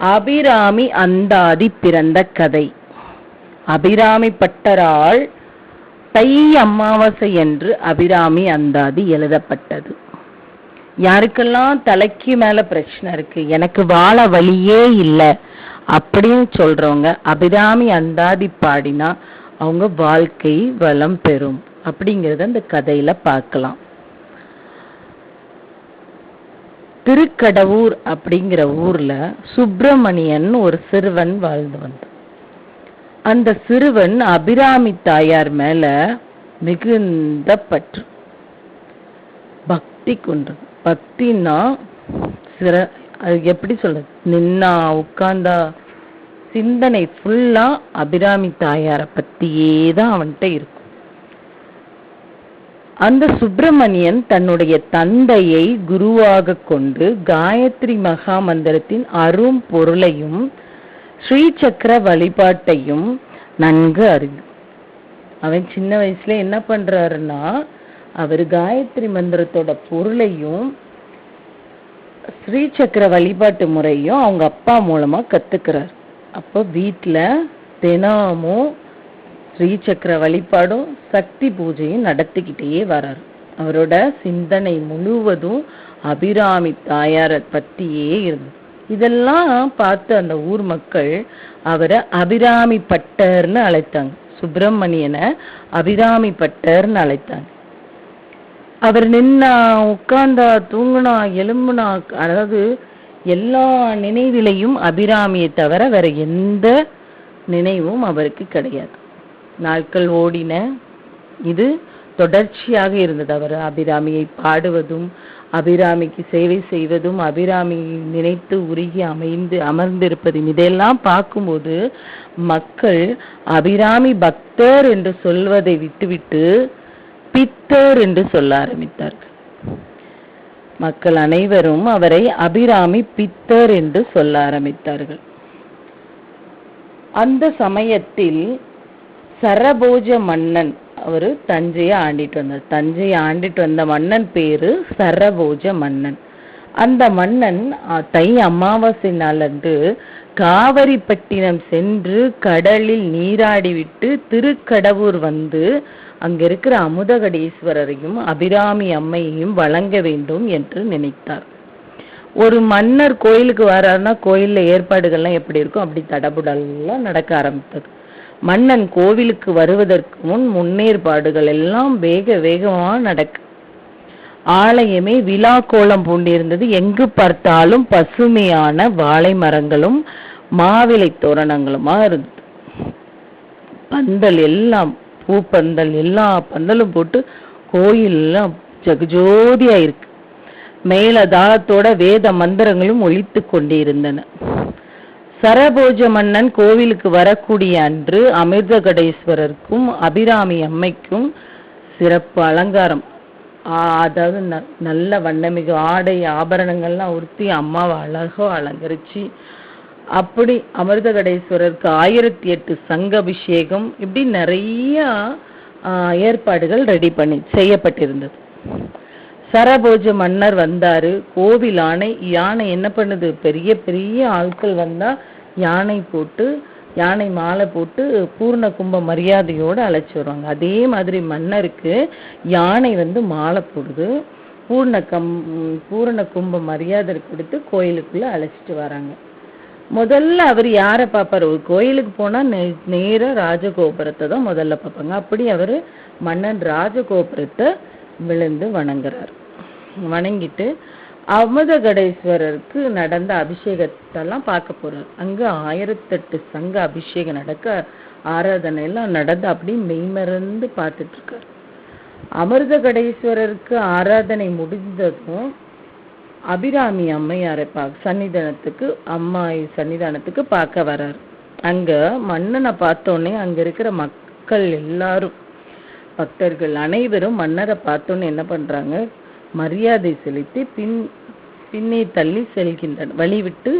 அபிராமி அந்தாதி பிறந்த கதை. அபிராமி பட்டரால் தை அமாவாசை என்று அபிராமி அந்தாதி எழுதப்பட்டது. யாருக்கெல்லாம் தலைக்கு மேல பிரச்சனை இருக்கு எனக்கு வாழ வழியே இல்லை அப்படின்னு சொல்றவங்க அபிராமி அந்தாதி பாடினா அவங்க வாழ்க்கை வளம் பெறும் அப்படிங்கிறத அந்த கதையில பார்க்கலாம். திருக்கடவூர் அப்படிங்கிற ஊர்ல சுப்பிரமணியன் ஒரு சிறுவன் வாழ்ந்து வந்தான். அந்த சிறுவன் அபிராமி தாயார் மேல மிகுந்த பற்று. பக்தி கொண்டது. பக்தின்னா சிற அது எப்படி சொல்றது? நின்னா உட்கார்ந்தா சிந்தனை ஃபுல்லா அபிராமி தாயாரை பத்தியே தான் அவன்கிட்ட இருக்கும். அந்த சுப்பிரமணியன் தன்னுடைய தந்தையை குருவாக கொண்டு காயத்ரி மகா மந்திரத்தின் அரும் பொருளையும் ஸ்ரீசக்கர வழிபாட்டையும் நன்கு அறியும் அவன் சின்ன வயசுல என்ன பண்றாருன்னா அவர் காயத்ரி மந்திரத்தோட பொருளையும் ஸ்ரீசக்கர வழிபாட்டு முறையும் அவங்க அப்பா மூலமா கத்துக்கிறார். அப்போ வீட்டில் தினமும் ஸ்ரீசக்கர வழிபாடும் சக்தி பூஜையும் நடத்திக்கிட்டே வரார். அவரோட சிந்தனை முழுவதும் அபிராமி தாயாரை பற்றியே இருந்தது. இதெல்லாம் பார்த்து அந்த ஊர் மக்கள் அவரை அபிராமி பட்டர்னு அழைத்தாங்க. சுப்பிரமணியனை அபிராமி பட்டர்னு அழைத்தாங்க. அவர் நின்னா உட்கார்ந்தா தூங்குனா எலும்புனா அதாவது எல்லா நினைவிலையும் அபிராமியை தவிர வேற எந்த நினைவும் அவருக்கு கிடையாது. நாட்கள் ஓடின. இது தொடர்ச்சியாக இருந்தது. அவர் அபிராமியை பாடுவதும் அபிராமிக்கு சேவை செய்வதும் அபிராமியை நினைத்து உருகி அமைந்து அமர்ந்திருப்பதும் இதையெல்லாம் பார்க்கும்போது மக்கள் அபிராமி பக்தர் என்று சொல்வதை விட்டுவிட்டு பித்தர் என்று சொல்ல ஆரம்பித்தார்கள். மக்கள் அனைவரும் அவரை அபிராமி பித்தர் என்று சொல்ல ஆரம்பித்தார்கள். அந்த சமயத்தில் சரபோஜ மன்னன் அவர் தஞ்சையை ஆண்டிட்டு வந்தார். தஞ்சையை ஆண்டிட்டு வந்த மன்னன் பேரு சரபோஜ மன்னன். அந்த மன்னன் தை அமாவாசை நாளன்று காவிரிப்பட்டினம் சென்று கடலில் நீராடிவிட்டு திருக்கடவூர் வந்து அங்க இருக்கிற அமுதகடீஸ்வரரையும் அபிராமி அம்மையையும் வழங்க வேண்டும் என்று நினைத்தார். ஒரு மன்னர் கோயிலுக்கு வராருன்னா கோயில்ல ஏற்பாடுகள்லாம் எப்படி இருக்கும் அப்படி தடபுடல்லாம் நடக்க ஆரம்பித்தது. மன்னன் கோவிலுக்கு வருவதற்கு முன் முன்னேற்பாடுகள் எல்லாம் வேக வேகமாக நடக்கு. ஆலயமே விழா கோலம் பூண்டிருந்தது. எங்கு பார்த்தாலும் பசுமையான வாழை மரங்களும் மாவிலை தோரணங்களுமா இருந்தது. பந்தல் எல்லாம் பூப்பந்தல் எல்லா பந்தலும் போட்டு கோயிலெல்லாம் ஜகுஜோதியாக ஜகஜோதியா இருக்கு மேலதாளத்தோட வேத மந்திரங்களும் ஒழித்து கொண்டிருந்தன. சரபோஜ மன்னன் கோவிலுக்கு வரக்கூடிய அன்று அமிர்தகடேஸ்வரருக்கும் அபிராமி அம்மைக்கும் சிறப்பு அலங்காரம். அதாவது நல்ல வண்ணமிகு ஆடை ஆபரணங்கள்லாம் உடுத்தி அம்மாவை அழகோ அலங்கரிச்சு அப்படி அமிர்தகடேஸ்வரருக்கு ஆயிரத்தி எட்டு சங்க அபிஷேகம் இப்படி நிறைய ஏற்பாடுகள் ரெடி பண்ணி செய்யப்பட்டிருந்தது. சரபோஜ மன்னர் வந்தாரு கோவில் யானை யானை என்ன பண்ணுது? பெரிய பெரிய ஆட்கள் வந்தா யானை போட்டு யானை மாலை போட்டு பூர்ண கும்ப மரியாதையோடு அழைச்சி வருவாங்க. அதே மாதிரி மன்னருக்கு யானை வந்து மாலை போடுது. பூர்ண கம் பூரண கும்ப மரியாதை கொடுத்து கோயிலுக்குள்ளே அழைச்சிட்டு வராங்க. முதல்ல அவர் யாரை பார்ப்பாரு? ஒரு கோயிலுக்கு நே நேராக ராஜகோபுரத்தை தான் முதல்ல பார்ப்பாங்க. அப்படி அவர் மன்னன் ராஜகோபுரத்தை விழுந்து வணங்குறார். வணங்கிட்டு அமுதகடேஸ்வரருக்கு நடந்த அபிஷேகத்தெல்லாம் பார்க்க போகிறார் அங்கே ஆயிரத்தெட்டு சங்க அபிஷேகம் நடக்க ஆராதனை எல்லாம் நடந்து அப்படி மெய்மறந்து பார்த்துட்டு இருக்காரு அமிர்தகடேஸ்வரருக்கு ஆராதனை முடிந்ததும் அபிராமி அம்மையாரை பார்க்க சன்னிதானத்துக்கு அம்மா சன்னிதானத்துக்கு பார்க்க வர்றார் அங்க மன்னனை பார்த்தோன்னே அங்க இருக்கிற மக்கள் எல்லாரும் பக்தர்கள் அனைவரும் மன்னரை பார்த்தோன்னே என்ன பண்றாங்க? மரியாதை செலுத்தி பின் பின்னே தள்ளி செல்கின்றனர் வழி விட்டு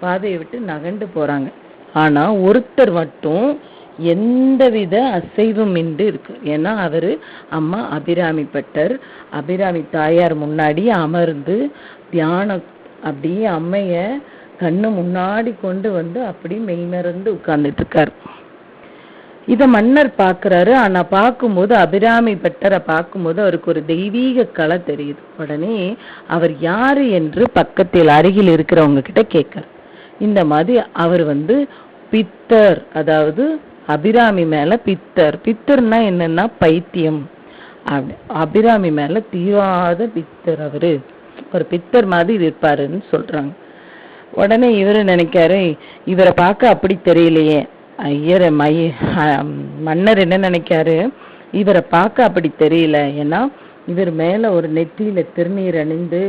பாதையை விட்டு நகண்டு போறாங்க. ஆனா ஒருத்தர் மட்டும் எந்தவித அசைவுமின்றி இருக்கு. ஏன்னா அவரு அம்மா அபிராமி பட்டர். அபிராமி தாயார் முன்னாடி அமர்ந்து தியானம் அப்படியே அம்மைய கண்ணு முன்னாடி கொண்டு வந்து அப்படி மெய்மறந்து உட்கார்ந்துட்டு இருக்காரு. இதை மன்னர் பார்க்குறாரு ஆனால் பார்க்கும்போது அபிராமி பட்டரை பார்க்கும்போது அவருக்கு ஒரு தெய்வீக கலை தெரியுது. உடனே அவர் யார் என்று பக்கத்தில் அருகில் இருக்கிறவங்க கிட்ட கேட்கிறார். இந்த மாதிரி அவர் வந்து பித்தர் அதாவது அபிராமி மேலே பித்தர். பித்தர்னா என்னன்னா பைத்தியம். அப்படி அபிராமி மேலே தீராத பித்தர் அவரு. ஒரு பித்தர் மாதிரி இருப்பாருன்னு சொல்கிறாங்க உடனே இவர் நினைக்காரு இவரை பார்க்க அப்படி தெரியலையே. ஐயர் மை மன்னர் என்ன நினைக்காரு? இவரை பார்க்க அப்படி தெரியல. ஏன்னா இவர் மேலே ஒரு நெத்தியில் திருநீர் அணிந்து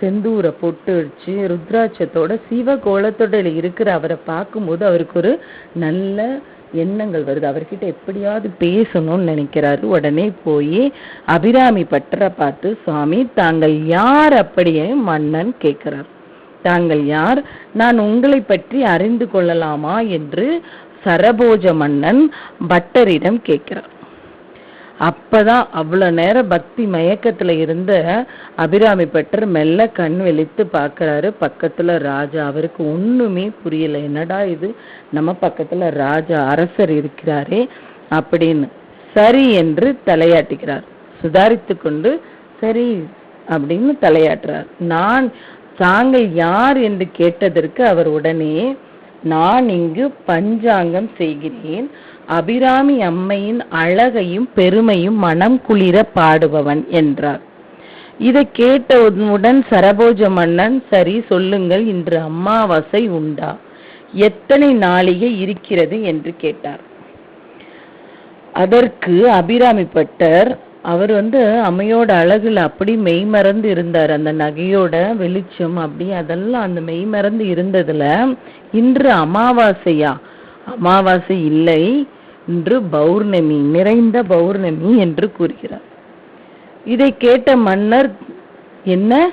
செந்தூரை பொட்டு வச்சு ருத்ராட்சத்தோட சிவ கோலத்தோட இருக்கிற அவரை பார்க்கும்போது அவருக்கு ஒரு நல்ல எண்ணங்கள் வருது. அவர்கிட்ட எப்படியாவது பேசணும்னு நினைக்கிறாரு. உடனே போய் அபிராமி பட்டரை பார்த்து சுவாமி தாங்கள் யார்? அப்படியே மன்னன் கேட்கிறார். தாங்கள் யார்? நான் உங்களை பற்றி அறிந்து கொள்ளலாமா? என்று சரபோஜ மன்னன் பட்டரிடம் கேட்கிறார். அப்பதான் அவ்வளவு நேரம் பக்தி மயக்கத்துல இருந்த அபிராமி பட்டர் மெல்ல கண் வெளித்து பார்க்குறாரு. பக்கத்துல ராஜா அவருக்கு ஒண்ணுமே புரியல. என்னடா இது? நம்ம பக்கத்துல ராஜா அரசர் இருக்கிறாரே அப்படின்னு சரி என்று தலையாட்டுகிறார். சுதாரித்து கொண்டு சரி அப்படின்னு தலையாட்டுறார். நான் தாங்கள் யார் என்று கேட்டதற்கு அவர் உடனே நான் இங்கு பஞ்சாங்கம் செய்கிறேன். அபிராமி அம்மையின் அழகையும் பெருமையும் மனம் குளிர பாடுபவன் என்றார். இதை கேட்டவுடன் சரபோஜ மன்னன் சரி சொல்லுங்கள் இன்று அமாவாசை உண்டா? எத்தனை நாளிகை இருக்கிறது? என்று கேட்டார். அதற்கு அபிராமி பட்டர் அவர் வந்து அம்மையோட அழகுல அப்படி மெய்மறந்து இருந்தார். அந்த நகையோட வெளிச்சம் அப்படி அதெல்லாம் அந்த மெய்மறந்து இருந்ததுல இன்று அமாவாசையா? அமாவாசை இல்லை. இன்று பௌர்ணமி நிறைந்த பௌர்ணமி என்று கூறுகிறார். இதை கேட்ட மன்னர் என்ன?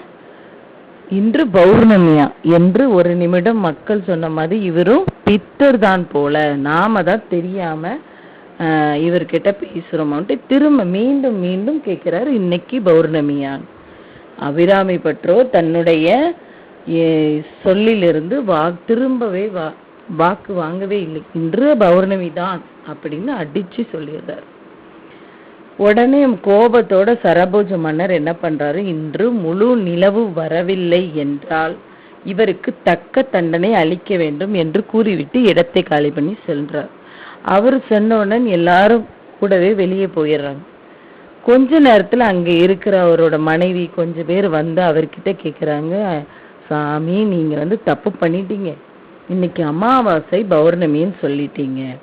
இன்று பௌர்ணமியா? என்று ஒரு நிமிடம் மக்கள் சொன்ன மாதிரி இவரும் பித்தர் தான் போல. நாம தான் தெரியாம இவர்கிட்ட பேசுகிறோமான்ட்டு திரும்ப மீண்டும் மீண்டும் கேட்குறாரு இன்னைக்கு பௌர்ணமியான். அபிராமி பற்றோ தன்னுடைய சொல்லிலிருந்து வா திரும்பவே வா வாக்கு வாங்கவே இல்லை. இன்று பௌர்ணமி தான் அப்படின்னு அடிச்சு சொல்லிடுறாரு. உடனே கோபத்தோட சரபோஜ மன்னர் என்ன பண்றாரு? இன்று முழு நிலவு வரவில்லை என்றால் இவருக்கு தக்க தண்டனை அளிக்க வேண்டும் என்று கூறிவிட்டு இடத்தை காலி பண்ணி சென்றார் அவர் சொன்னவுடன் எல்லாரும் கூடவே வெளியே போயிடுறாங்க. கொஞ்ச நேரத்துல அங்க இருக்கிற அவரோட மனைவி கொஞ்சம் பேர் வந்து அவர்கிட்ட கேக்குறாங்க சாமி நீங்க வந்து தப்பு பண்ணிட்டீங்க. இன்னைக்கு அமாவாசை பௌர்ணமின்னு சொல்லிட்டீங்க.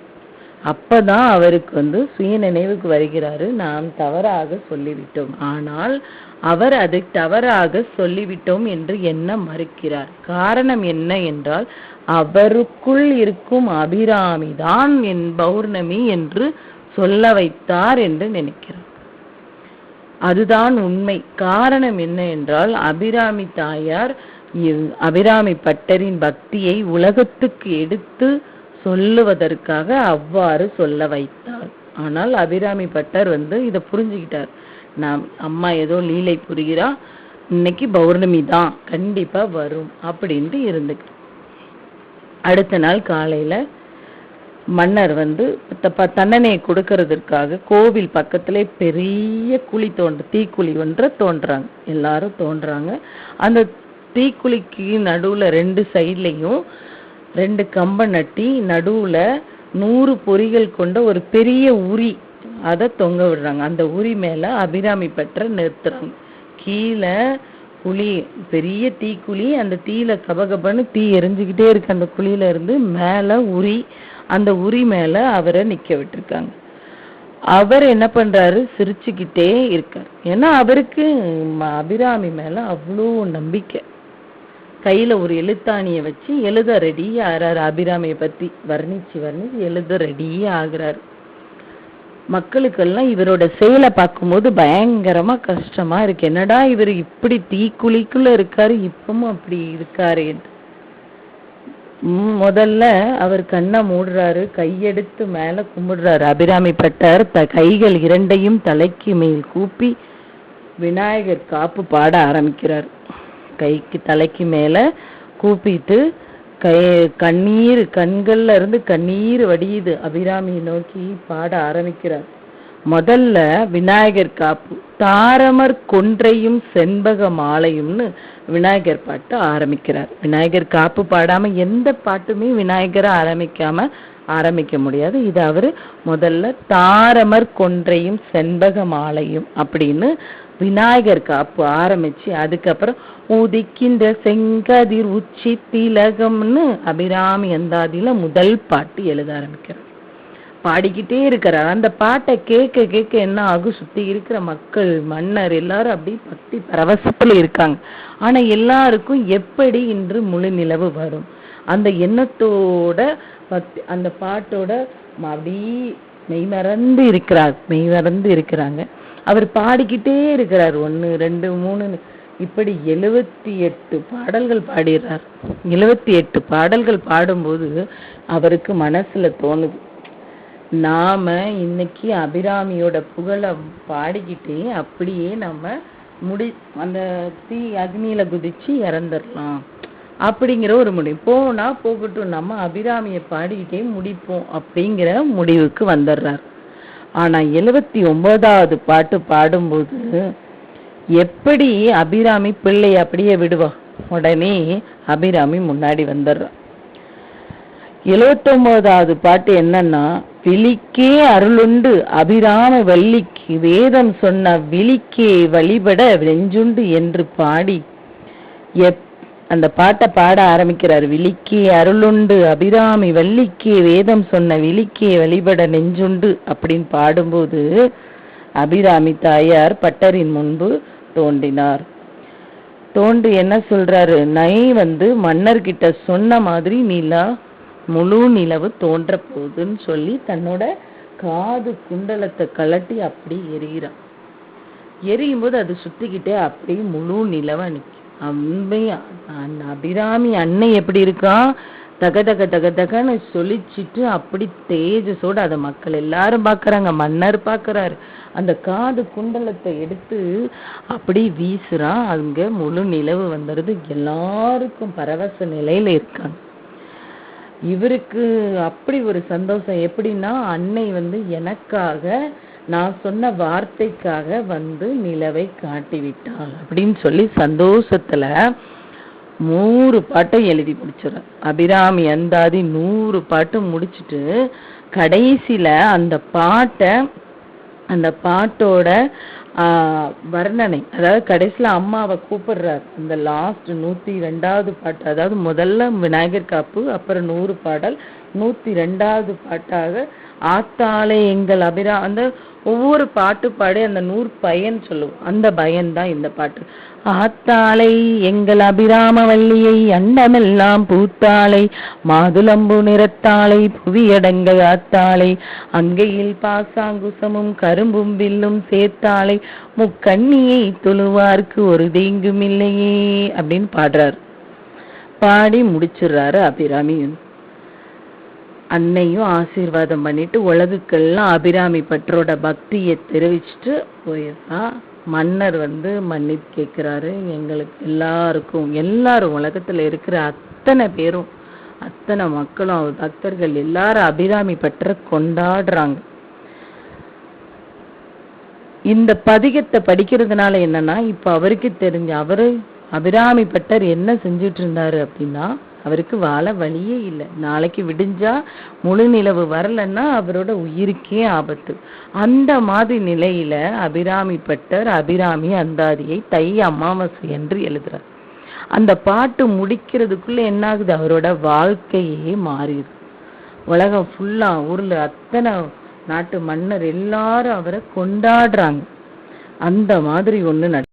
அப்பதான் அவருக்கு வந்து சுய நினைவுக்கு வருகிறாரு. நாம் தவறாக சொல்லிவிட்டோம். ஆனால் அவர் அதை தவறாக சொல்லிவிட்டோம் என்று எண்ண மறுக்கிறார்? காரணம் என்ன என்றால் அவருக்குள் இருக்கும் அபிராமி தான் என் பௌர்ணமி என்று சொல்ல வைத்தார் என்று நினைக்கிறார். அதுதான் உண்மை. காரணம் என்ன என்றால் அபிராமி தாயார் அபிராமி பட்டரின் பக்தியை உலகத்துக்கு எடுத்து சொல்லுவதற்காக அவ்வாறு சொல்ல வைத்தார். ஆனால் அபிராமி பட்டர் வந்து இதை புரிஞ்சுக்கிட்டார். நாம் அம்மா ஏதோ லீலை புரிகிறா இன்னைக்கு பௌர்ணமி தான் கண்டிப்பா வரும் அப்படின்ட்டு இருந்துக்கு அடுத்த நாள் காலையில மன்னர் வந்து த- தண்டனையை கொடுக்கறதற்காக கோவில் பக்கத்துல பெரிய குழி தோன்ற தீக்குழி ஒன்றை தோன்றாங்க. எல்லாரும் தோன்றாங்க. அந்த தீக்குழிக்கு நடுவுல ரெண்டு சைட்லையும் ரெண்டு கம்பை நட்டி நடுவுல நூறு பொறிகள் கொண்ட ஒரு பெரிய உரி அதை தொங்க விடுறாங்க. அந்த உரி மேலே அபிராமி பற்ற நிறுத்துறாங்க கீழே குழி பெரிய தீக்குழி அந்த தீயில கபகபன்னு தீ எரிஞ்சுக்கிட்டே இருக்கு. அந்த குழியில இருந்து மேலே உரி அந்த உரி மேலே அவரை நிற்க விட்டுருக்காங்க. அவர் என்ன பண்றாரு? சிரிச்சுக்கிட்டே இருக்கார். ஏன்னா அவருக்கு ம- அபிராமி மேல அவ்வளோ நம்பிக்கை. கையில ஒரு எழுத்தாணியை வச்சு எழுத ரெடி ஆகிறாரு அபிராமியை பத்தி வர்ணிச்சு வர்ணிச்சு எழுத ரெடியே ஆகுறாரு. மக்களுக்கெல்லாம் இவரோட செயலை பார்க்கும்போது பயங்கரமா கஷ்டமா இருக்கு. என்னடா இவர் இப்படி தீக்குழிக்குள்ள இருக்காரு இப்பவும் அப்படி இருக்காரு. முதல்ல அவர் கண்ணை மூடுறாரு கையெடுத்து மேல கும்பிடுறாரு. அபிராமி பட்டார் த கைகள் இரண்டையும் தலைக்கு மேல் கூப்பி விநாயகர் காப்பு பாட ஆரம்பிக்கிறார். கைக்கு தலைக்கு மேல கூப்பிட்டு கை கண்ணீர் கண்கள்ல இருந்து கண்ணீர் வடியுது. அபிராமியை நோக்கி பாட ஆரம்பிக்கிறார். முதல்ல விநாயகர் காப்பு தாரமர் கொன்றையும் செண்பக மாலையும்னு விநாயகர் பாட்டு ஆரம்பிக்கிறார். விநாயகர் காப்பு பாடாம எந்த பாட்டுமே விநாயகரை ஆரம்பிக்காம ஆரம்பிக்க முடியாது. இது அவரு முதல்ல தாரமர் கொன்றையும் செண்பக மாலையும் அப்படின்னு விநாயகர் காப்பு ஆரம்பிச்சு அதுக்கப்புறம் உதிக்கின்ற செங்கதிர் உச்சி திலகம்னு அபிராமி அந்தாதியில முதல் பாட்டு எழுத ஆரம்பிக்கிறார். பாடிக்கிட்டே இருக்கிறார். அந்த பாட்டை கேட்க கேட்க என்ன ஆகும் சுத்தி இருக்கிற மக்கள் மன்னர் எல்லாரும் அப்படி பக்தி பரவசத்துல இருக்காங்க. ஆனா எல்லாருக்கும் எப்படி இன்று முழு நிலவு வரும்? அந்த எண்ணத்தோட பக்தி அந்த பாட்டோட அப்படி மெய்மறந்து இருக்கிறார். மெய்மறந்து இருக்கிறாங்க. அவர் பாடிக்கிட்டே இருக்கிறார். ஒன்று ரெண்டு மூணுன்னு. இப்படி எழுவத்தி எட்டு பாடல்கள் பாடிடுறார். எழுவத்தி எட்டு பாடல்கள் பாடும்போது அவருக்கு மனசுல தோணுது. நாம இன்னைக்கு அபிராமியோட புகழை பாடிக்கிட்டே அப்படியே நம்ம முடி அந்த தீ அக்னியில குதிச்சு இறந்துடலாம். அப்படிங்கிற ஒரு முடிவு. போனா போகட்டும் நம்ம அபிராமியை பாடிக்கிட்டே முடிப்போம் அப்படிங்கிற முடிவுக்கு வந்துடுறார். ஆனா எழுபத்தி ஒன்பதாவது பாட்டு பாடும்போது எப்படி அபிராமி பிள்ளை அப்படியே விடுவா? உடனே அபிராமி முன்னாடி வந்துடுறா. எழுவத்தொன்பதாவது பாட்டு என்னன்னா விழிக்கே அருளுண்டு அபிராம வள்ளிக்கு வேதம் சொன்ன விழிக்கே வழிபட வெஞ்சுண்டு என்று பாடி எப் அந்த பாட்டை பாட ஆரம்பிக்கிறார். விழிக்கே அருளுண்டு அபிராமி வள்ளிக்கே வேதம் சொன்ன விழிக்கே வழிபட நெஞ்சுண்டு அப்படின்னு பாடும்போது அபிராமி தாயார் பட்டரின் முன்பு தோன்றினார். தோன்றி என்ன சொல்றாரு? நை வந்து மன்னர்கிட்ட சொன்ன மாதிரி நிலா முழு நிலவு தோன்ற போகுதுன்னு சொல்லி தன்னோட காது குண்டலத்தை கலட்டி அப்படி எரிகிறான். எரியும் போது அது சுத்திக்கிட்டே அப்படியே முழு நிலவை நிக்கும் அம்பை அந்த அபிராமி அன்னை எப்படி இருக்கா? தக தக தக தகன்னு சொல்லிச்சிட்டு அப்படி தேஜஸோடு அதை மக்கள் எல்லாரும் பார்க்குறாங்க மன்னர் பார்க்குறாரு. அந்த காது குண்டலத்தை எடுத்து அப்படி வீசுறான் அங்க முழு நிலவு வந்துடுது எல்லாருக்கும் பரவச நிலையில இருக்காங்க. இவருக்கு அப்படி ஒரு சந்தோஷம். எப்படின்னா அன்னை வந்து எனக்காக நான் சொன்ன வார்த்தைக்காக வந்து நிலவை காட்டிவிட்டாள் அப்படின்னு சொல்லி சந்தோஷத்துல நூறு பாட்டை எழுதி முடிச்சிடுறேன் அபிராமி அந்தாதி நூறு பாட்டு முடிச்சிட்டு கடைசியில அந்த பாட்டை அந்த பாட்டோட ஆஹ், வர்ணனை அதாவது கடைசியில அம்மாவை கூப்பிடுறார். அந்த லாஸ்ட் நூத்தி ரெண்டாவது பாட்டு அதாவது முதல்ல விநாயகர் காப்பு அப்புறம் நூறு பாடல் நூத்தி ரெண்டாவது பாட்டாக ஆத்தாளே எங்கள் அபிரா அந்த ஒவ்வொரு பாட்டு பாடி அந்த நூறு பயன் சொல்லுவோம். அந்த பயன் தான் இந்த பாட்டு. ஆத்தாளை எங்கள் அபிராம வள்ளியை அண்டமெல்லாம் பூத்தாளை மாதுளம்பு நிறத்தாளை புவியடங்க ஆத்தாளை அங்கையில் பாசாங்குசமும் கரும்பும் வில்லும் சேர்த்தாளை முக்கண்ணியை தொழுவார்க்கு ஒரு தீங்கும் இல்லையே அப்படின்னு பாடுறாரு. பாடி முடிச்சிடுறாரு அபிராமி அன்னையும் ஆசீர்வாதம் பண்ணிட்டு உலகுக்கெல்லாம் அபிராமி பற்றோட பக்தியை தெரிவிச்சுட்டு போயிருந்தா மன்னர் வந்து மன்னிப்பு கேட்குறாரு. எங்களுக்கு எல்லாருக்கும் எல்லாரும் உலகத்துல இருக்கிற அத்தனை பேரும் அத்தனை மக்களும் அவர் பக்தர்கள் எல்லாரும் அபிராமி பற்ற கொண்டாடுறாங்க. இந்த பதிகத்தை படிக்கிறதுனால என்னன்னா இப்போ அவருக்கு தெரிஞ்ச அவரு அபிராமி பட்டர் என்ன செஞ்சுட்டு இருந்தாரு அப்படின்னா அவருக்கு வாழ வழியே இல்லை. நாளைக்கு விடிஞ்சா முழு நிலவு வரலன்னா அவரோட உயிருக்கே ஆபத்து. அந்த மாதிரி நிலையில அபிராமி பட்டர் அபிராமி அந்தாதியை தை அமாவாசை என்று எழுதுறார். அந்த பாட்டு முடிக்கிறதுக்குள்ள என்ன ஆகுது அவரோட வாழ்க்கையே மாறிடுது. உலகம் ஃபுல்லா ஊர்ல அத்தனை நாட்டு மன்னர் எல்லாரும் அவரை கொண்டாடுறாங்க. அந்த மாதிரி ஒன்று நட